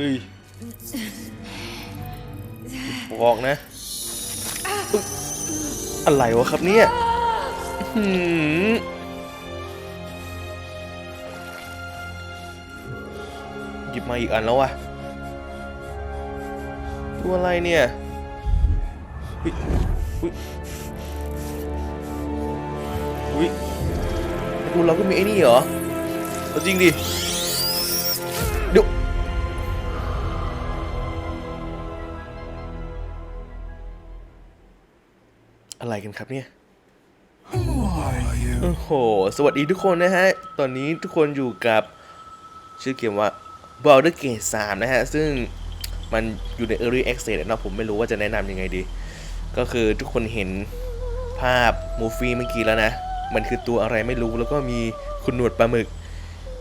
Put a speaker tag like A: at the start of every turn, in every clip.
A: ฮ้ยบอกนะ อะไรวะครับเนี่ยหยิบมาอีกอันแล้ววะตัวอะไรเนี่ยเฮ้ยอุ้ยอุ้ยดูเราก็มีไอ้นี่เหรอ จริงดิ อะไรกันครับเนี่ย
B: Who are you?
A: โอ้โห สวัสดีทุกคนนะฮะ ตอนนี้ทุกคนอยู่กับชื่อเกมว่า Baldur's Gate 3 นะฮะ ซึ่งมันอยู่ใน Early Access เนาะผมไม่รู้ว่าจะแนะนำยังไงดี ก็คือทุกคนเห็นภาพมูฟี่เมื่อกี้แล้วนะ มันคือตัวอะไรไม่รู้ แล้วก็มีคุณหนวดปลาหมึก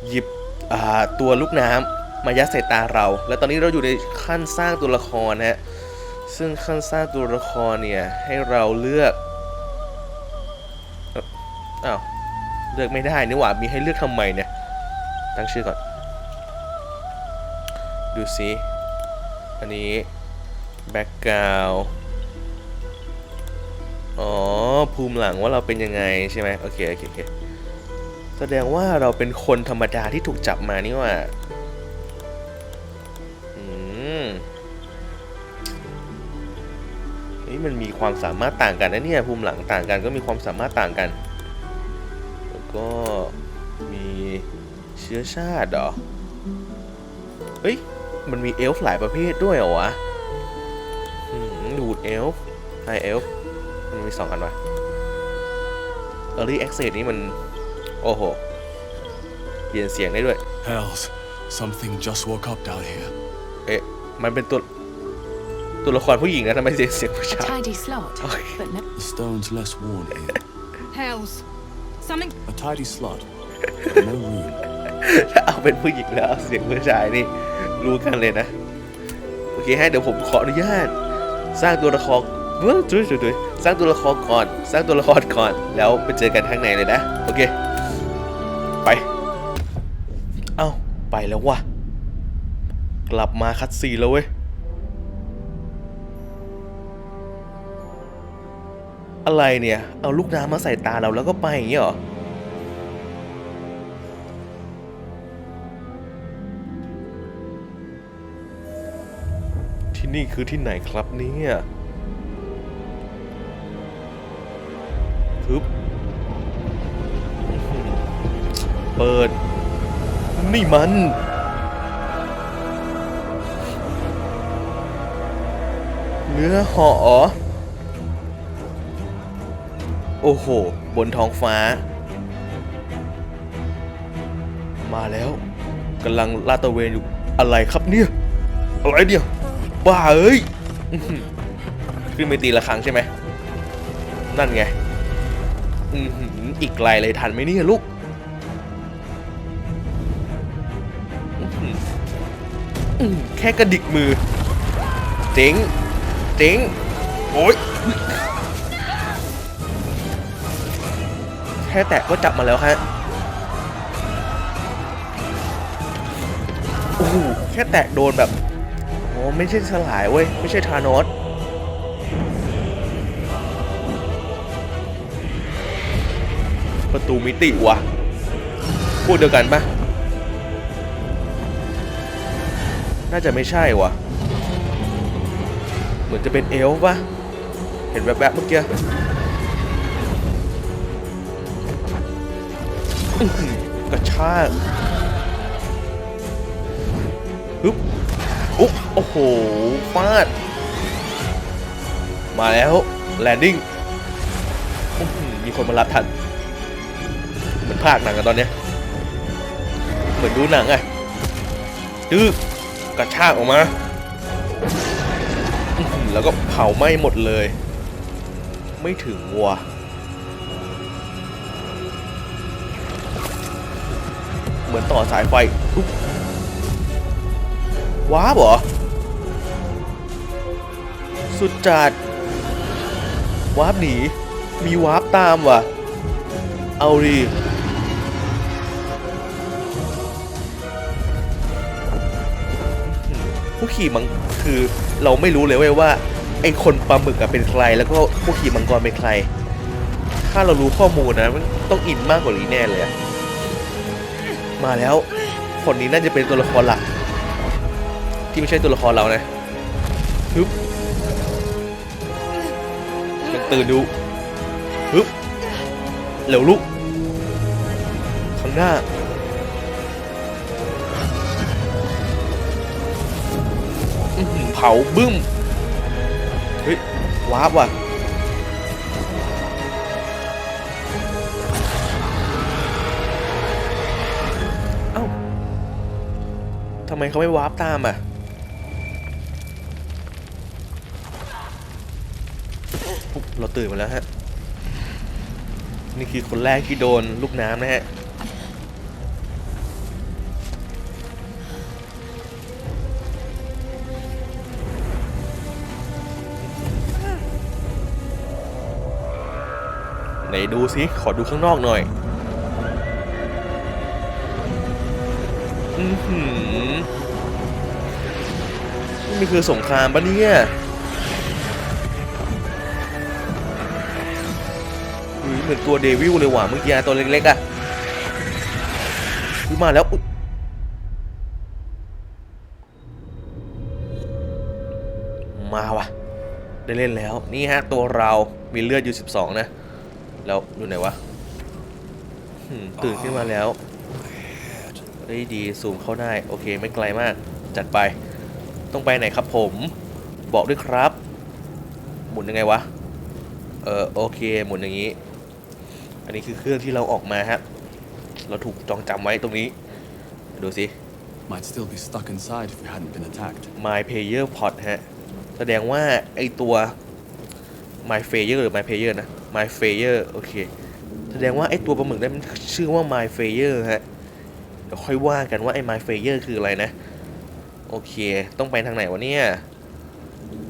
A: หยิบอ่าตัวลูกน้ำมายัดใส่ตาเรา แล้วตอนนี้เราอยู่ในขั้นสร้างตัวละครนะฮะ ซึ่งขั้นสร้างตัวละครเนี่ย ให้เราเลือกอ้าวเลือกไม่ได้นี่หว่ามีให้เลือกทำไมเนี่ย ตั้งชื่อก่อน ดูซิอันนี้แบ็กกราวอ๋อ ภูมิหลังว่าเราเป็นยังไงใช่ไหมโอเคโอเคโอเคแสดงว่าเราเป็นคนธรรมดาที่ถูกจับมานี่หว่า เฮ้ยมันมีความสามารถต่างกันนะเนี่ยภูมิหลังต่างกันก็มีความสามารถต่างกัน แล้วก็มีเชื้อชาติเหรอเฮ้ยมันมีเอลฟ์หลายประเภทด้วยเหรอวะอืมดูดเอลฟ์ไฮเอลฟ์มันมีสองอันวะ Early Access นี่มัน โอ้โห เปลี่ยนเสียงได้ด้วย
B: Hells, something just woke up down here.
A: เอ๊ะ มันเป็นตัว ตัวละครผู้หญิงนะทำไมเสียงเสียงผู้ชาย
C: Tidy slot,
A: Okay.
C: but no.
B: The stone's less worn here.
D: Hells. Something.
B: A tidy slot, but no room.
A: ถ้าเอาเป็นผู้หญิงแล้วเอาเสียงผู้ชายนี่รู้กันเลยนะ โอเคให้เดี๋ยวผมขออนุญาต สร้างตัวละครเว้ยจุ๊ยจุ๊ยจุ๊ยสร้างตัวละครก่อน สร้างตัวละครก่อน แล้วไปเจอกันข้างในเลยนะ โอเค ไป เอ้า ไปแล้ววะกลับมาคัดซีนแล้วเว้ย อะไรเนี่ย เอาลูกน้ำมาใส่ตาเราแล้วก็ไปอย่างเงี้เหรอที่นี่คือที่ไหนครับเนี่ยทึบเปิด นี่มัน เนื้อห่อ โอ้โห บนท้องฟ้า มาแล้วกำลังลาดตระเวนอยู่อะไรครับเนี่ย อะไรเนี่ยบ้าเอ้ยขึ้นไปตีละครั้งใช่ไหมนั่นไงอีกไกลเลยทันไหมเนี่ยลูกแค่กระดิกมือเจ๋งเจ๋งโอ๊ย แค่แตะก็จับมาแล้วฮะโอ้โหแค่แตะโดนแบบโอ้ไม่ใช่สลายเว้ย ไม่ใช่ทานอสประตูมิติวะพูดเดียวกันปะน่าจะไม่ใช่วะเหมือนจะเป็นเอลฟ์ปะเห็นแวบๆเมื่อกี้ กระชากฮึบอุ๊โอ้โหฟาด มาแล้ว แลนดิ้งมีคนมารับทัน เหมือนภาคหนังกันตอนเนี้ยเหมือนดูหนังอะดื้อกระชากออกมา แล้วก็เผาไหม้หมดเลย ไม่ถึงวัว เหมือนต่อสายไฟว้าบเหรอ สุดจัดวาร์ปหนี มีวาร์ปตามว่ะ เอาดีผู้ขี่มังคือเราไม่รู้เลยเว้ยว่า ไอคนปลาหมึกอะเป็นใคร แล้วก็ผู้ขี่มังกรเป็นใคร ถ้าเรารู้ข้อมูลนะมันต้องอินมากกว่านี้แน่เลยอะ มาแล้ว คนนี้น่าจะเป็นตัวละครหลัก ที่ไม่ใช่ตัวละครเรานะฮึบยังตื่นดูฮึบเร็วลุกข้างหน้าเผาบึ้ม เฮ้ยว้าร์ปว่ะ ไมเขาไม่วาร์ปตามอะเราตื่นมาแล้วฮะ นี่คือคนแรกที่โดนลูกน้ำนะฮะ ไหนดูสิ ขอดูข้างนอกหน่อย อือหือนี่คือสงครามปะเนี่ยเหมือนตัวเดวิลเลยว่ะเมื่อกี้ตัวเล็กๆอะ่ะมาแล้วมาว่ะ ได้เล่นแล้ว นี่ฮะ ตัวเรามีเลือดอยู่ 12 นะ แล้วอยู่ไหนวะตื่นขึ้นมาแล้ว เอ้ยดีซูมเข้าได้โอเคไม่ไกลมาก จัดไป ต้องไปไหนครับผม บอกด้วยครับ หมุนยังไงวะ เออโอเคหมุนอย่างนี้ อันนี้คือเครื่องที่เราออกมาฮะ เราถูกจองจำไว้ตรงนี้ ดูสิ
B: Might still be stuck inside if we hadn't been attacked.
A: My Player Pod ฮะ แสดงว่าไอตัว My Fayer หรือ My Player นะ My Fayer โอเค แสดงว่าไอตัวปลาหมึกนั้นมันชื่อว่า My Fayer ฮะ เดี๋ยวค่อยว่ากันว่าไอ้ My Fayer คืออะไรนะ โอเค ต้องไปทางไหนวะเนี่ย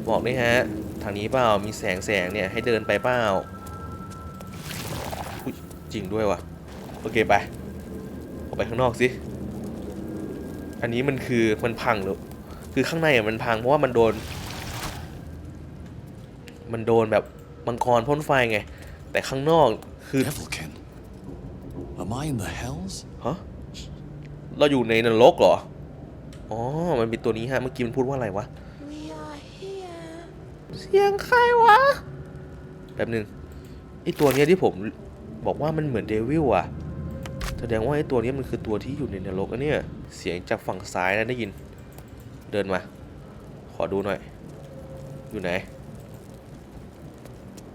A: บอกด้วยฮะ ทางนี้เปล่า มีแสงแสงเนี่ย ให้เดินไปเปล่าจริงด้วยวะโอเคไป ออกไปข้างนอกสิ อันนี้มันคือมันพังหรือคือข้างในอะมันพังเพราะว่ามันโดน มันโดนแบบมังกรพ่นไฟไง แต่ข้างนอกคือ
B: Devilkin. Am I in the hells?
A: ฮะเราอยู่ในนรกเหรอ อ๋อ มันเป็นตัวนี้ฮะ เมื่อกี้มันพูดว่าอะไรวะ
C: We are here.
A: เสียงใครวะ แป๊บหนึ่งไอตัวเนี้ยที่ผมบอกว่ามันเหมือนเดวิลอะแสดงว่าไอตัวเนี้ยมันคือตัวที่อยู่ในนรกอะเนี่ย เสียงจากฝั่งซ้ายนะได้ยิน เดินมา ขอดูหน่อย อยู่ไหน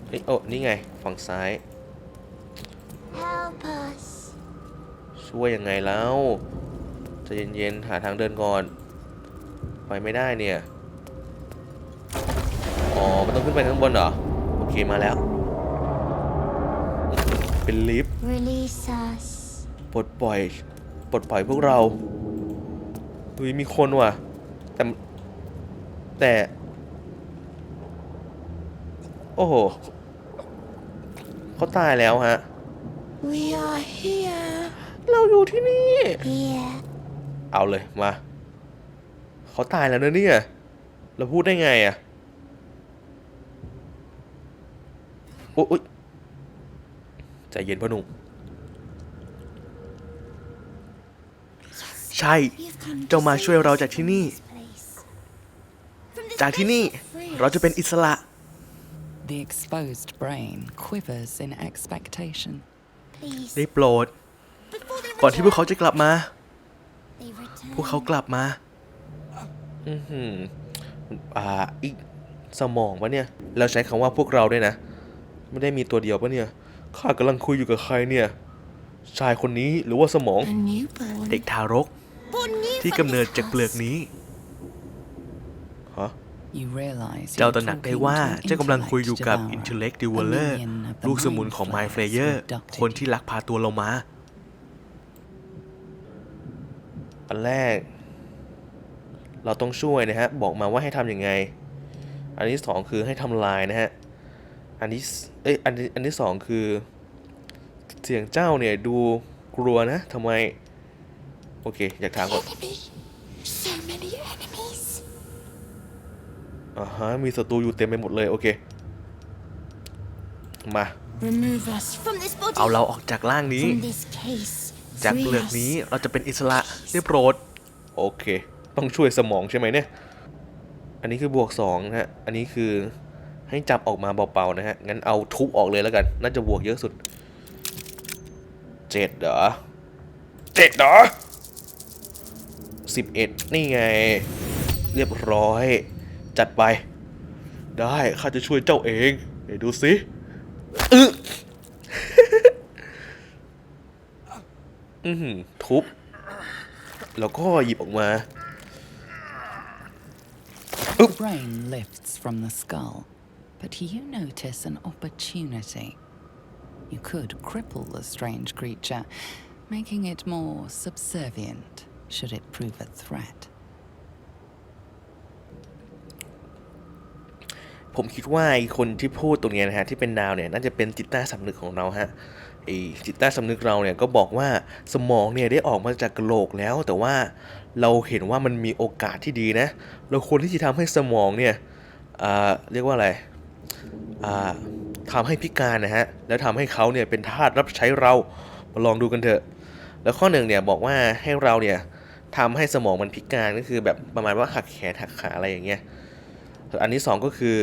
A: เฮ้ยโอ้นี่ไง ฝั่งซ้าย
C: Help us.
A: ช่วยยังไงแล้วใจะเย็นๆ หาทางเดินก่อน ไปไม่ได้เนี่ย อ๋อ มันต้องขึ้นไปข้างบนเหรอ โอเคมาแล้ว เป็นลิฟต์
C: Release us.
A: ปลดปล่อย ปลดปล่อยพวกเราเฮ้ยมีคนว่ะ แต่ แต่ โอ้โหเขาตายแล้วฮะ
C: We are here.
A: เราอยู่ที่นี่
C: Here.
A: เอาเลยมาเขาตายแล้วนะเนี่ยเราพูดได้ไงอะ่ะโอ๊ยใจเย็นพ่อหนุ่มใช่
C: You've come to
A: เจ้ามา
C: save
A: ช่วยเรา
C: us
A: จากที่
C: from
A: นี่
C: this place. From this
A: จากที่นี่
C: place we're free.
A: เราจะเป็นอิสระ
E: The exposed brain quivers in expectation.
C: Please.
A: ได้โปรด
C: Before they
A: ก่อนที่พวกเขา
C: return.
A: จะกลับมา
C: They return.
A: พวกเขากลับมา อือหืออ่าอีกสมองปะเนี่ย เราใช้คำว่าพวกเราด้วยนะ ไม่ได้มีตัวเดียวปะเนี่ย ข้ากำลังคุยอยู่กับใครเนี่ย ชายคนนี้หรือว่าสมอง
C: A newborn.
A: เด็กทารก
C: Born new
A: ที่
C: from
A: กำเนิด
C: this
A: จากเปลือก
C: house.
A: นี้ ฮะ
E: You realize
A: เจ้า
E: you're
A: ตระหนักได้
E: talking
A: ว่า
E: to an
A: เจ้ากำลังคุยอยู่กับ
E: intellect
A: Intellect
E: devourer,
A: Dweller
E: a minion of the
A: ลูกสมุนของ
E: mind
A: My
E: flayers who
A: Flayer
E: abducted
A: คนที่
E: you.
A: ลักพาตัวเรามา อันแรก เราต้องช่วยนะฮะ บอกมาว่าให้ทำยังไง อันที่สองคือให้ทำลายนะฮะ อันที่สเอ้ยอันที่อันที่สองคือ เสียงเจ้าเนี่ยดูกลัวนะทำไม โอเค อยากถามก่อน
C: Enemy. So many enemies.
A: อ่าฮะมีศัตรูอยู่เต็มไปหมดเลย โอเค มา
C: Remove us from this body.
A: เอาเราออกจากร่างนี้
C: From this case.
A: จากเปลือกนี้เราจะเป็นอิสระได้โปรด โอเค ต้องช่วยสมองใช่ไหมเนี่ย อันนี้คือบวกสองนะฮะ อันนี้คือให้จับออกมาเบาๆนะฮะ งั้นเอาทุบออกเลยแล้วกัน น่าจะบวกเยอะสุดเจ็ดเหรอเจ็ดเหรอสิบเอ็ดนี่ไง เรียบร้อย จัดไป ได้ ข้าจะช่วยเจ้าเอง เดี๋ยวดูสิอึ อือหือทุบ แล้วก็หยิบออกมา
E: The brain lifts from the skull, but you notice an opportunity. You could cripple the strange creature, making it more subservient should it prove a threat.
A: ผมคิดว่าไอ้คนที่พูดตรงเนี้ยนะฮะที่เป็นดาวเนี่ยน่าจะเป็นจิตใต้สำนึกของเราฮะ ไอ้จิตใต้สำนึกเราเนี่ยก็บอกว่าสมองเนี่ยได้ออกมาจากกระโหลกแล้ว แต่ว่าเราเห็นว่ามันมีโอกาสที่ดีนะ เราควรที่จะทำให้สมองเนี่ยเรียกว่าอะไรอ่าทำให้พิการนะฮะแล้วทำให้เขาเนี่ยเป็นทาสรับใช้เรามาลองดูกันเถอะ แล้วข้อหนึ่งเนี่ยบอกว่าให้เราเนี่ยทำให้สมองมันพิการก็คือแบบประมาณว่าหักแขนหักขาอะไรอย่างเงี้ยส่อันที่สองก็คือ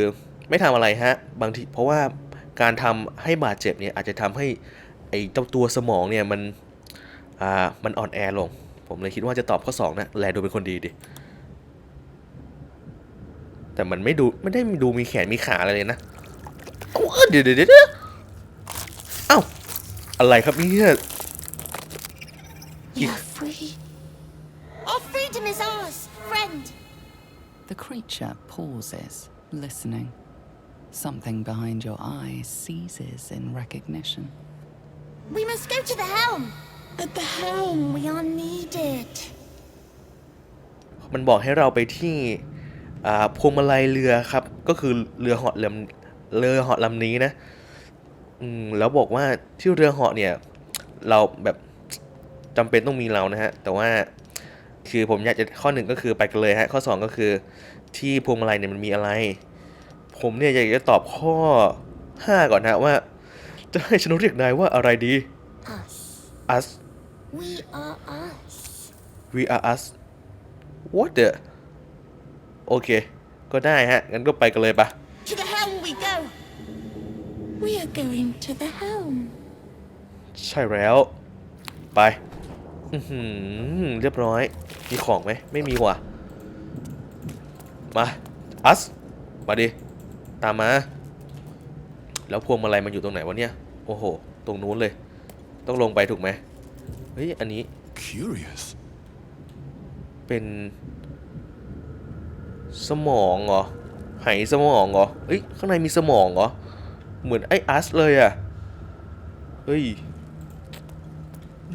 A: ไม่ทำอะไรฮะบางทีเพราะว่าการทำให้บาดเจ็บเนี่ยอาจจะทำให้ ไอ้เจ้าตัวสมองเนี่ยมันอ่ามันอ่อนแอลง ผมเลยคิดว่าจะตอบข้อสองนะแลดูเป็นคนดีดิแต่มันไม่ดูไม่ได้ดูมีแขนมีขาอะไรเลยนะเอ้าเดี๋ยวเดี๋ยวเดี๋ยวเอ้าอะไรครับเนี่ย
C: You're free. Our freedom is ours, friend.
E: The creature pauses, listening. Something behind your eyes seizes in recognition.
C: We must go to the helm. At the helm, we are needed.
A: มันบอกให้เราไปที่อ่าพวงมาลัยเรือครับ ก็คือเรือเหาะลำเรือเหาะลำนี้นะ อืมแล้วบอกว่าที่เรือเหาะเนี่ย เราแบบจำเป็นต้องมีเรานะฮะ แต่ว่าคือผมอยากจะข้อหนึ่งก็คือไปกันเลยฮะ ข้อสองก็คือที่พวงมาลัยเนี่ยมันมีอะไร ผมเนี่ยอยากจะตอบข้อห้าก่อนนะว่า จะให้ฉันเรียกนายว่าอะไรดี
C: Us.
A: us
C: We are us.
A: we are us what the โอเค ก็ได้ฮะ งั้นก็ไปกันเลยปะ
C: To the helm we go. We are going to the helm.
A: ใช่แล้ว ไปอือหือเรียบร้อย มีของไหม ไม่มีว่ะ มาอัสมาดิ ตามมา แล้วพวงมาลัยมันอยู่ตรงไหนวะเนี่ยโอ้โห ตรงนู้นเลย ต้องลงไปถูกไหมเฮ้ย อันนี้
B: Curious.
A: เป็นสมองเหรอไหสมองเหรอเฮ้ย ข้างในมีสมองเหรอ เหมือนไอ้อัสเลยอะเฮ้ย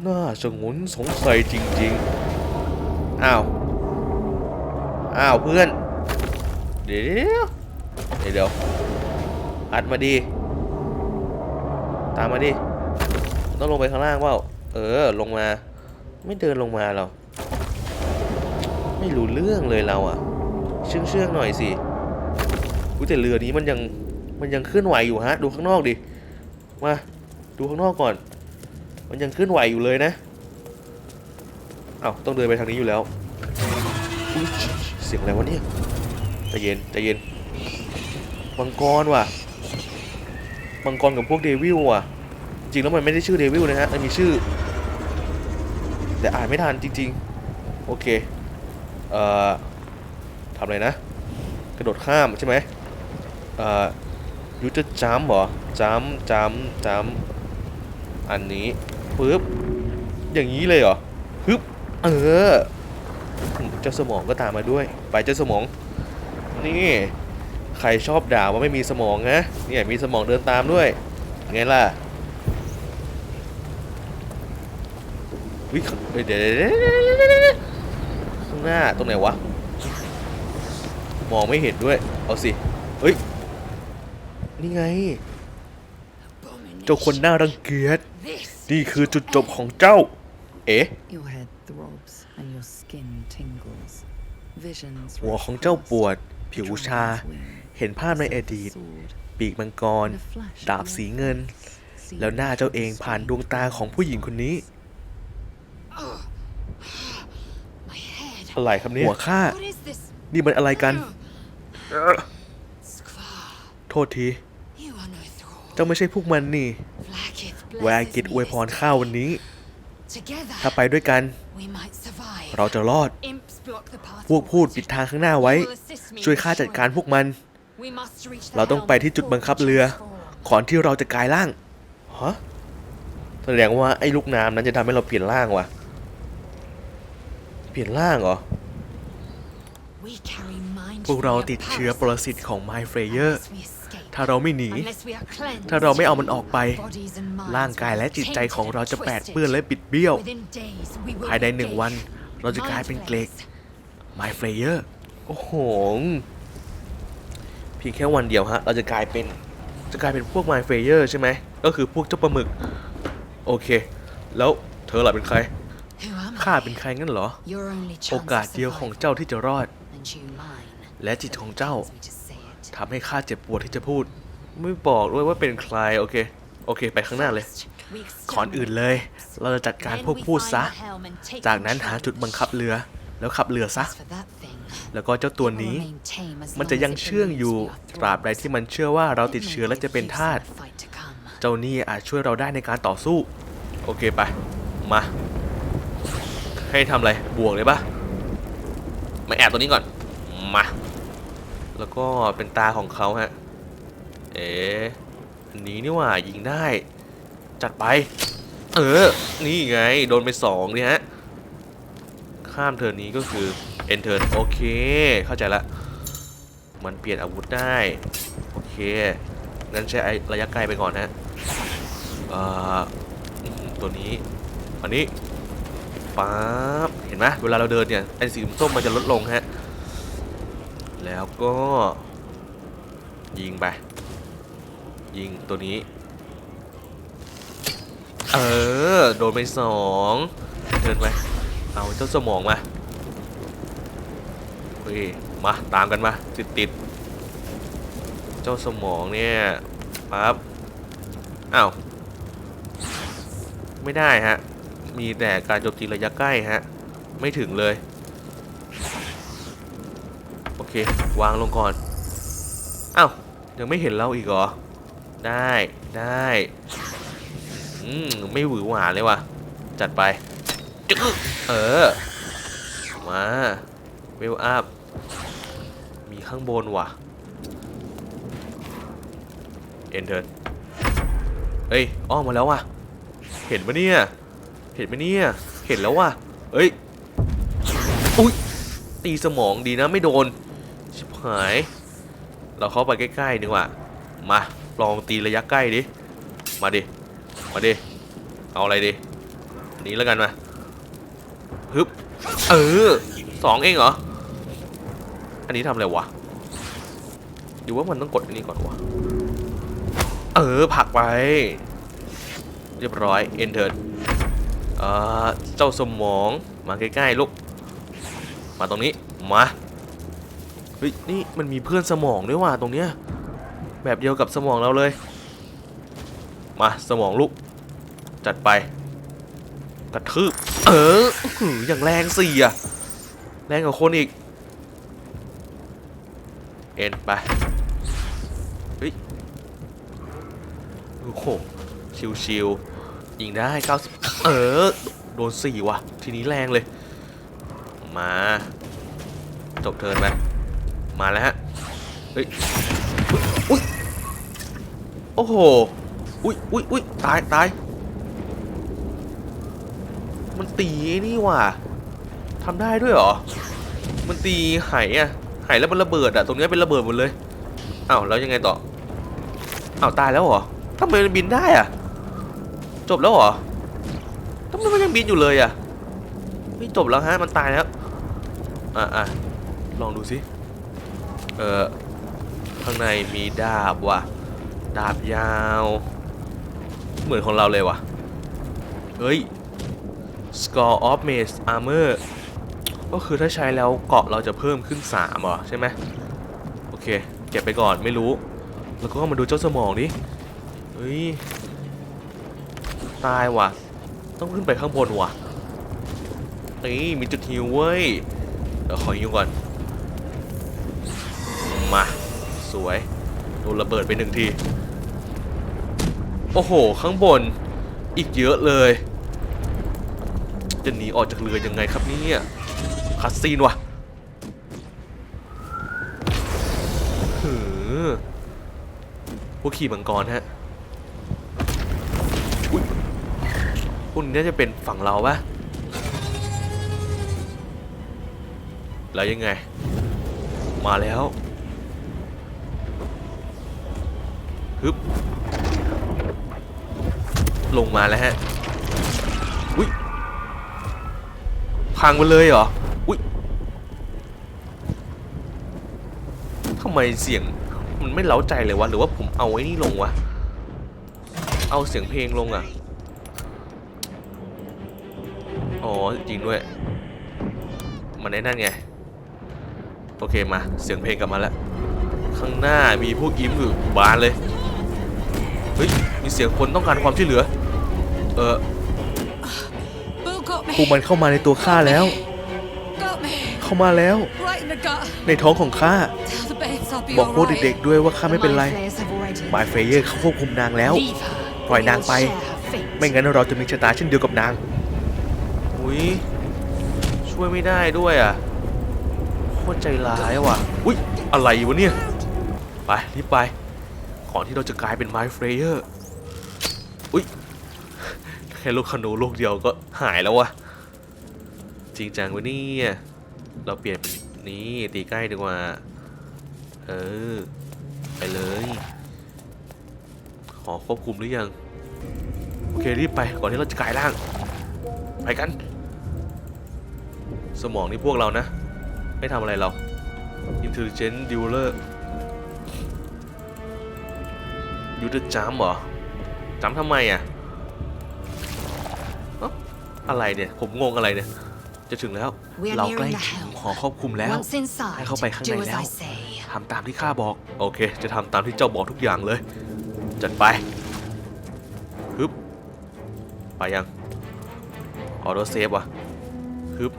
A: น่าสงนสงสัยจริงๆ อ้าว อ้าวเพื่อน เดี๋ยว เดี๋ยวเดี๋ยวอัดมาดิ ตามมาดิ ต้องลงไปข้างล่างเปล่าเออ ลงมา ไม่เดินลงมาหรอไม่รู้เรื่องเลยเราอะเชื่องเชื่องหน่อยสิอุ้ยแต่เรือนี้มันยัง มันยังเคลื่อนไหวอยู่ฮะ ดูข้างนอกดิ มา ดูข้างนอกก่อน มันยังเคลื่อนไหวอยู่เลยนะ เอ้าต้องเดินไปทางนี้อยู่แล้ว เสียงอะไรวะเนี่ยใจเย็นใจเย็นมังกรว่ะ มังกรกับพวกเดวิลว่ะ จริงแล้วมันไม่ได้ชื่อเดวิลนะฮะมันมีชื่อ แต่อ่านไม่ทันจริง ๆ โอเค เอ่อทำอะไรนะ กระโดดข้ามใช่ไหมเอ่อยูจะจัมเหรอจัมจัมจัมอันนี้ปึ๊บอย่างนี้เลยเหรอฮึบเออเจ้าสมองก็ตามมาด้วย ไปเจ้าสมอง นี่ ใครชอบด่าว่าไม่มีสมองนะเนี่ยมีสมองเดินตามด้วยไงล่ะวิเฮ้ยเดี๋ยวข้างหน้าตรงไหนวะ มองไม่เห็นด้วย เอาสิ เฮ้ย นี่ไง เจ้าคนน่ารังเกียจ นี่คือจุดจบของเจ้า เอ๊ะ
E: Your head throbs and your skin tingles. Visions
A: หัวของเจ้าปวด ผิวชา เห็นภาพในอดีต
E: sword,
A: ปีกมังกร
E: and a flash
A: ดาบ
E: of
A: สี
E: light.
A: เงิน
E: See
A: แล้วหน้าเจ้าเองผ่านดวงตาของผู้หญิงคนนี้
C: My head.
A: อะไรครับเนี่ยหัวข้า
C: What is this?
A: นี่มันอะไรกัน
C: Skvar.
A: โทษที
C: You are no thrall.
A: เจ้าไม่ใช่พวกมันนี่
C: Vlaakith
A: แว
C: blesses
A: กิจ
C: me
A: อวยพร
C: this
A: ข้า
C: time.
A: วันนี้
C: Together,
A: ถ้าไปด้วยกัน
C: we might survive.
A: เราจะรอด
C: Imps block the path
A: พวกพูด
C: forward.
A: ปิดทางข้างหน้าไว้
C: You will assist me
A: ช่วย
C: in
A: ข้าจัดการ
C: destroying
A: พวกมัน
C: We must reach the
A: เราต้อง
C: helm
A: ไปที่จุด
C: before
A: บังคับ
C: we
A: เรือ
C: transform.
A: ก่อนที่เราจะกลายร่างฮะแสดงว่าไอ้ลูกน้ำนั้นจะทำให้เราเปลี่ยนร่างวะเปลี่ยนร่างเหรอ
C: We carry mind
A: พวกเรา
C: flayer
A: ติดเชื้อปรสิต
C: parasites
A: ของ My Freyer
C: unless we escape.
A: ถ้าเราไม่หนี
C: Unless we are cleansed,
A: ถ้าเราไม่เอามันออกไป
C: our bodies and minds
A: ร่างกายและ
C: will be
A: จิตใจของ
C: tainted
A: เรา
C: and
A: จะแปด
C: twisted.
A: เปื้อนและบิดเบี้ยว
C: Within days, we will
A: ภายใน
C: be
A: หนึ่งวัน
C: gaped.
A: เราจะกลายเป็นเกลก My Freyer โอ้โห เพียงแค่วันเดียวฮะ เราจะกลายเป็นจะกลายเป็นพวก My Freyer ใช่ไหม ก็คือพวกเจ้าปลาหมึก โอเค แล้วเธอล่ะเป็นใคร
C: Who am
A: ข้า
C: I?
A: เป็นใครงั้นเหรอ
C: Your only
A: โอ
C: chance
A: กาส
C: of
A: เดียวของ
C: survival.
A: เจ้าที่จะรอด
C: And you mine.
A: และจิตของเจ้า
C: Pains me to say it.
A: ทำให้ข้าเจ็บปวดที่จะพูด ไม่บอกด้วยว่าเป็นใคร โอเค โอเค ไปข้างหน้าเลย
C: First, we
A: ก่อนอื่นเลย เราจะจัดการ
C: Then
A: พวก
C: we
A: พูด
C: find
A: ซะ
C: the helm and take
A: จากนั้นหาจุด
C: control.
A: บังคับเรือ แล้วขับเรือซะ
C: As for that thing,
A: แล้วก็เจ้าตัวนี้
C: it will remain tame as
A: มัน
C: long
A: จะ
C: as
A: ยัง
C: it
A: เชื่อง
C: believes
A: อยู่
C: we are
A: ตราบใด
C: thralls.
A: ที่มันเชื่อว่าเราติด
C: It
A: เชื้อ
C: may
A: และ
C: give
A: จะเป็น
C: use
A: ทาส
C: in the fight to come.
A: เจ้านี่อาจช่วยเราได้ในการต่อสู้ โอเคไป มา ให้ทำอะไร บวกเลยปะมาแอบตัวนี้ก่อน มา แล้วก็เป็นตาของเขาฮะ เอ๋อันนี้นี่หว่ายิงได้ จัดไป เออ นี่ไง โดนไปสองเนี่ยฮะ ข้ามเทิร์นนี้ก็คือเอนเทิร์โอเค เข้าใจละ มันเปลี่ยนอาวุธได้ โอเค งั้นใช้ระยะไกลไปก่อนนะตัวนี้ อันนี้ป๊าบเห็นไหมเวลาเราเดินเนี่ยไอ้สีส้มมันจะลดลงฮะ แล้วก็ ยิงไป ยิงตัวนี้ เออ โดนไปสองเดินไป เอาเจ้าสมองมาเฮ้ยมาตามกันมาติดติดๆเจ้าสมองเนี่ยปั๊บอ้าวไม่ได้ฮะ มีแต่การโจมตีระยะใกล้ฮะ ไม่ถึงเลย โอเค วางลงก่อน อ้าว ยังไม่เห็นเราอีกเหรอ ได้ได้อืม ไม่หวือหวาเลยว่ะ จัดไปจึ๊ก เออ มาเวลอัพ มีข้างบนว่ะ เอนเทิร์นเอ้ย อ้อมมาแล้วว่ะ เห็นปะเนี่ย เห็นปะเนี่ย เห็นแล้วว่ะ เอ้ย อุ้ย ตีสมองดีนะไม่โดน ชิบหาย เราเข้าไปใกล้ๆดีกว่า มา ลองตีระยะใกล้ดิ มาดิ มาดิ เอาอะไรดิอันนี้แล้วกันมา ฮึบเออสองเองเหรอ อันนี้ทำอะไรวะหรือว่ามันต้องกดอันนี้ก่อนวะ เออผลักไป เรียบร้อย enter เอ่อเจ้าสมองมาใกล้ๆลูก มาตรงนี้ มาเฮ้ยนี่มันมีเพื่อนสมองด้วยว่ะตรงเนี้ยแบบเดียวกับสมองเราเลย มาสมองลุกจัดไป กระทืบ เอออย่างแรงสี่อะแรงกว่าคนอีก เอ็นไป เฮ้ย โอ้โห ชิวๆ ยิงได้ 90 เออ โดนสี่ว่ะ ทีนี้แรงเลย มา จบเทิร์นไหมมาแล้วฮะ เฮ้ย อุ๊ยโอ้โห อุ๊ยอุ๊ยอุ๊ยตายตาย มันตีนี่ว่ะทำได้ด้วยเหรอ มันตีไหอะไหแล้วมันระเบิดอะตรงเนี้ยเป็นระเบิดหมดเลยอ้าวแล้วยังไงต่ออ้าวตายแล้วเหรอทำไมมันบินได้อะจบแล้วเหรอทำไมมันยังบินอยู่เลยอะไม่จบแล้วฮะมันตายแล้วอะอะลองดูสิเออข้างในมีดาบว่ะดาบยาว เหมือนของเราเลยว่ะเฮ้ย Score of Maze Armor ก็คือถ้าใช้แล้วเกาะเราจะเพิ่มขึ้น3เหรอใช่ไหมโอเค เก็บไปก่อนไม่รู้ แล้วก็มาดูเจ้าสมองดิเฮ้ย ตายว่ะ ต้องขึ้นไปข้างบนว่ะนี่มีจุดฮิวเว้ย เดี๋ยวขอฮิวก่อน มา สวยโดนระเบิดไปหนึ่งที โอ้โห ข้างบนอีกเยอะเลย จะหนีออกจากเรือยังไงครับเนี่ยคัสซีนวะหือพวกขี่มังกรฮะอุ๊ยพวกนี้น่จะเป็นฝั่งเราปะแล้วยังไง มาแล้วฮึบลงมาแล้วฮะ พังไปเลยเหรอ อุ้ยทำไมเสียงมันไม่เล้าใจเลยวะ หรือว่าผมเอาไอ้นี่ลงวะ เอาเสียงเพลงลงอะ อ๋อ จริงด้วย มันได้นั่นไง โอเคมา เสียงเพลงกลับมาแล้ว ข้างหน้ามีพวกอิมอยู่บานเลย เฮ้ย มีเสียงคนต้องการความช่วยเหลือ เออ พวกมันเข้ามาในตัวข้าแล้ว เข้ามาแล้ว ในท้องของข้า บอกพวกเด็กๆด้วยว่าข้าไม่เป็นไร
C: have
A: บายเฟเยอร์เขาควบคุมนางแล้ว ปล่อยนางไป ไม่งั้นเราจะมีชะตาเช่นเดียวกับนาง อุ้ย ช่วยไม่ได้ด้วยอะ โคตรใจร้ายว่ะ อุ้ย อะไรวะเนี่ย ไป รีบไป ก่อนที่เราจะกลายเป็นไมเฟเยอร์ อุ้ยแค่ลูกขนูลูกเดียวก็หายแล้ววะ จริงจังวะเนี่ยเราเปลี่ยนเป็นนี่ตีใกล้ดีกว่า เออ ไปเลย ขอควบคุมหรือยัง โอเค รีบไปก่อนที่เราจะกลายร่าง ไปกัน สมองนี่พวกเรานะ ไม่ทำอะไรเรา Intelligent Dealer ยูจะจำเหรอจำทำไมอะเอ้าอะไรเนี่ย ผมงงอะไรเนี่ย จะถึงแล้ว
C: We are
A: เรา
C: nearing
A: ใกล้
C: the
A: ถึง
C: helm.
A: หอควบคุมแล้ว
C: Once inside,
A: ให้เข้าไปข้างใน
C: do as
A: แล้ว
C: I say.
A: ทำตามที่ข้าบอก โอเค จะทำตามที่เจ้าบอกทุกอย่างเลย จัดไปฮึบ ไปยัง ออโต้เซฟวะฮึบ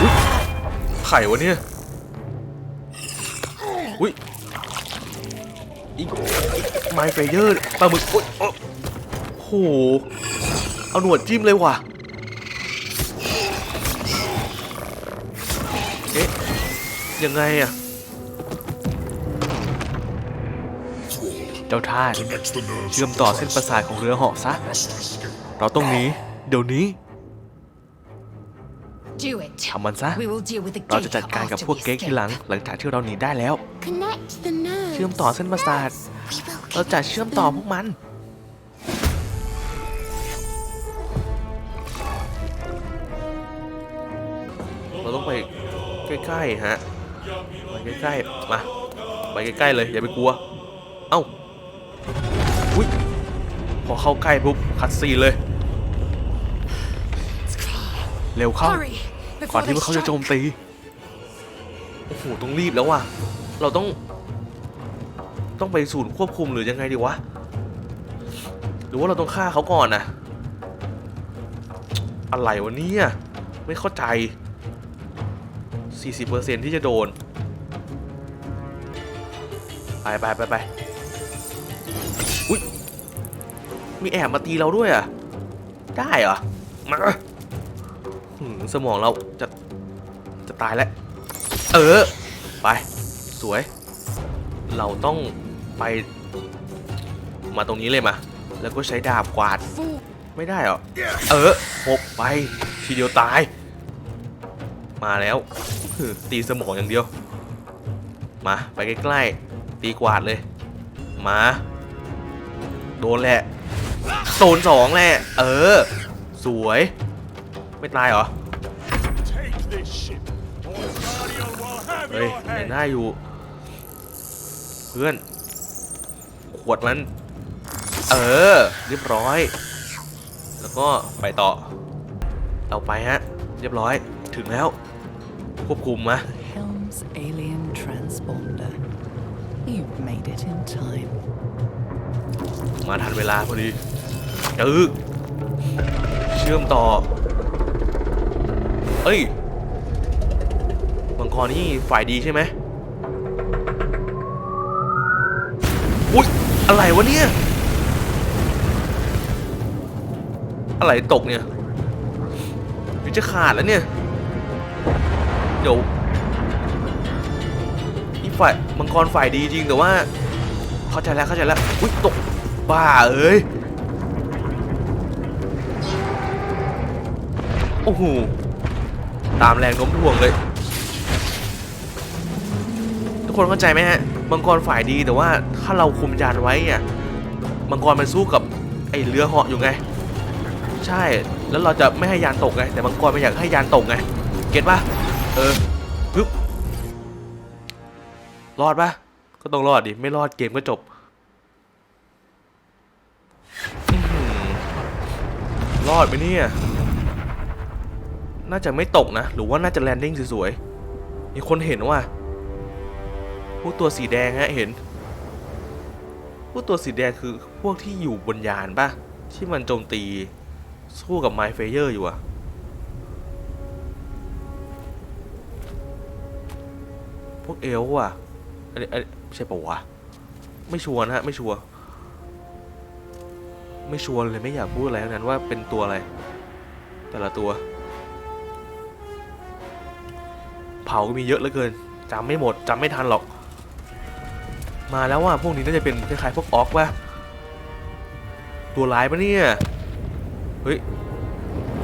A: อุ๊ยไข่วะเนี่ย อุ้ยอีกไมเฟเยอร์ปลาหมึกโอ้ย โอ้โห เอาหนวดจิ้มเลยว่ะ เอ๊ะ ยังไงอะเจ้าท่าสเชื่อมต่อเส้นประสาทของเรือเหาะซะ เราต้องหนี เดี๋ยวนี้
C: Do it.
A: ทำมันซะ
C: We will deal with the
A: เราจะจัด
C: gatekeeper
A: การกับ
C: after
A: พวก
C: we
A: เก๊กทีหลัง
C: escape.
A: หลังจากที่เราหนีได้แล้ว
C: Connect the nerves.
A: เชื่อมต่อเส้นประสาท
C: We will
A: เราจะ
C: connect
A: เชื่อมต่อ
C: them.
A: พวกมัน ใกล้ๆฮะไปใกล้ๆมาไปใกล้ๆเลยอย่าไปกลัว เอ้าอุ้ยพอเข้าใกล้ปุ๊บคัดซีนเลยเร็วเข้า
D: Hurry
A: ก่อน
D: before
A: ที่
D: they
A: เขาจะ
D: strike.
A: โจมตีโอ้โหต้องรีบแล้วว่ะเราต้อง ต้องไปศูนย์ควบคุมหรือยังไงดีวะหรือว่าเราต้องฆ่าเขาก่อนนะอะไรวะเนี่ยไม่เข้าใจ 40%ที่จะโดน ไปไปไปไปอุ้ย มีแอบมาตีเราด้วยอะ ได้เหรอ มาสมองเราจะ จะตายแล้ว เออ ไป สวย เราต้องไป มาตรงนี้เลยมา แล้วก็ใช้ดาบกวาด ไม่ได้เหรอ เออหกไป ทีเดียวตาย มาแล้วหือตีสมองอย่างเดียว มาไปใกล้ๆ ตีกวาดเลย มา โดนแหละโซนสองแหละ เออ สวย ไม่ตายเหรอ
F: Take this ship, or Guardian will have
A: เฮ้ย
F: your
A: ยัง
F: head.
A: ได้อยู่ เพื่อน ขวดมัน เออ เรียบร้อย แล้วก็ไปต่อเอาไปฮะ เรียบร้อย ถึงแล้ว ควบคุมมา
E: Helm's alien transponder. You've made it in time.
A: มาทันเวลาพอดีจึกเชื่อมต่อ เอ้ยมังกรนี่ฝ่ายดีใช่ไหมอุ๊ยอะไรวะเนี่ย อะไรตกเนี่ยเดี๋ยวจะขาดแล้วเนี่ย เดี๋ยวนี่ฝ่ายมังกรฝ่ายดีจริงแต่ว่า เข้าใจแล้วเข้าใจแล้วอุ๊ยตกบ้าเอ้ยโอ้โหตามแรงโน้มถ่วงเลย ทุกคนเข้าใจไหมฮะมังกรฝ่ายดีแต่ว่าถ้าเราคุมยานไว้เนี่ยมังกรมันสู้กับไอ้เรือเหาะอยู่ไง ใช่แล้วเราจะไม่ให้ยานตกไงแต่มังกรมันอยากให้ยานตกไงเก็ตปะ เออปึ๊บรอดปะก็ต้องรอดดิ ไม่รอดเกมก็จบอรอดไหมเนี่ย น่าจะไม่ตกนะ หรือว่าน่าจะแลนดิ้งสวยๆ มีคนเห็นว่าพวกตัวสีแดงฮะเห็น พวกตัวสีแดงคือพวกที่อยู่บนยานปะที่มันโจมตีสู้กับไมเฟเยอร์อยู่อะ พวกเอลฟ์อะอันนี้อันนี้ใช่ปะวะ ไม่ชัวร์นะฮะ ไม่ชัวร์ ไม่ชัวร์เลยไม่อยากพูดอะไรทั้งนั้นว่าเป็นตัวอะไร แต่ละตัว เผาก็มีเยอะเหลือเกินจำไม่หมดจำไม่ทันหรอก มาแล้วว่าพวกนี้น่าจะเป็นคล้ายๆพวกออกว่ะ ตัวร้ายปะเนี่ย เฮ้ย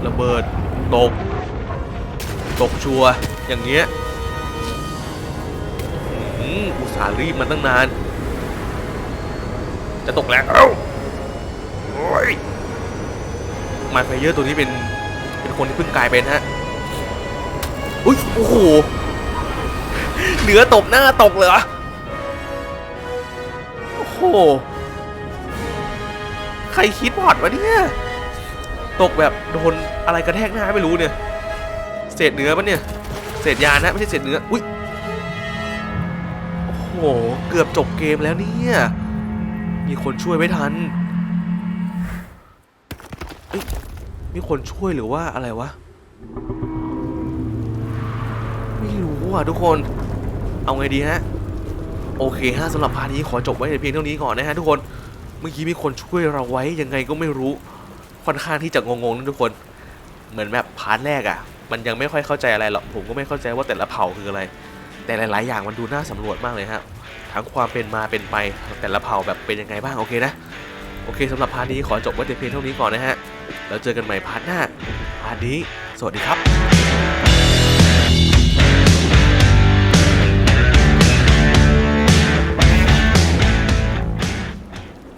A: ระเบิด ตก ตกชัวอย่างเงี้ยี้อุตส่าห์รีบมาตั้งนาน จะตกแล้วเอ้าโอ้ยมาไฟเยอร์ตัวนี้เป็น เป็นคนที่เพิ่งกลายเป็นฮะอุ้ยโอ้โหเหนือตบหน้าตกเลยเหรอโอ้โหใครคิดพอดวะเนี่ยตกแบบโดนอะไรกระแทกหน้าไม่รู้เนี่ย เศษเนื้อปะเนี่ย เศษยานะไม่ใช่เศษเนื้อ อุ้ย โอ้โห เกือบจบเกมแล้วเนี่ย มีคนช่วยไม่ทันมีคนช่วยหรือว่าอะไรวะ ไม่รู้อะทุกคน เอาไงดีฮะ โอเคฮะสำหรับพาร์ทนี้ขอจบไว้เพียงเท่านี้ก่อนนะฮะทุกคน เมื่อกี้มีคนช่วยเราไว้ยังไงก็ไม่รู้ ค่อนข้างที่จะงงๆนะทุกคน เหมือนแบบพาร์ทแรกอะ่ะ มันยังไม่ค่อยเข้าใจอะไรหรอก ผมก็ไม่เข้าใจว่าแต่ละเผ่าคืออะไร แต่หลาย ๆ อย่างมันดูน่าสำรวจมากเลยฮะทั้งความเป็นมาเป็นไปแต่ละเผ่าแบบเป็นยังไงบ้างโอเคนะโอเคสำหรับพาร์ทนี้ขอจบไว้แต่เพียงเท่านี้ก่อนนะฮะแล้วเจอกันใหม่พาร์ทหน้าพาร์ทนี้ สวัสดีครับ